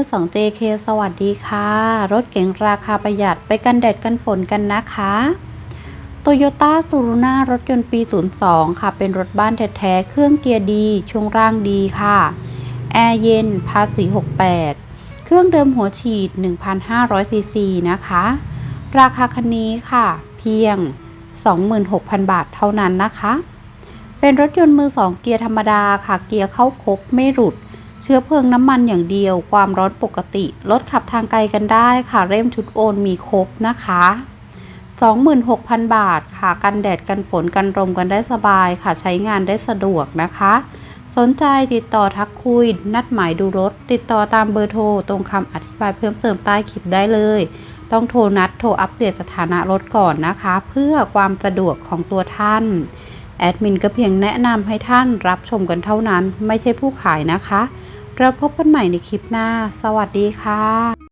2 JK สวัสดีค่ะ รถเก๋งราคาประหยัดไปกันแดดกันฝนกันนะคะโตโยต้าซูรุน่ารถยนต์ปี 02 ค่ะ เป็นรถบ้านแท้ๆ เครื่องเกียร์ดี ช่วงร่างดีค่ะ แอร์เย็น ภาษี 68 เครื่องเดิมหัวฉีด 1,500 ซีซีนะคะ ราคาคันนี้ค่ะ เพียง 26,000 บาทเท่านั้นนะคะ เป็นรถยนต์มือ 2 เกียร์ธรรมดาค่ะ เกียร์เข้าครบไม่หลุด เชื้อเพลิงน้ำมันอย่างเดียว ความร้อนปกติ รถขับทางไกลกันได้ค่ะ เร่มชุดโอนมีครบนะคะ 26,000 บาทค่ะ กันแดดกันฝนกันลมกันได้สบายค่ะ ใช้งานได้สะดวกนะคะ สนใจติดต่อทักคุย นัดหมายดูรถ ติดต่อตามเบอร์โทร ตรงคำอธิบายเพิ่มเติมใต้คลิปได้เลย ต้องโทรนัดโทรอัปเดตสถานะรถก่อนนะคะ เพื่อความสะดวกของตัวท่านแอดมินก็เพียงแนะนำให้ท่านรับชมกันเท่านั้น ไม่ใช่ผู้ขายนะคะ เราพบกันใหม่ในคลิปหน้า สวัสดีค่ะ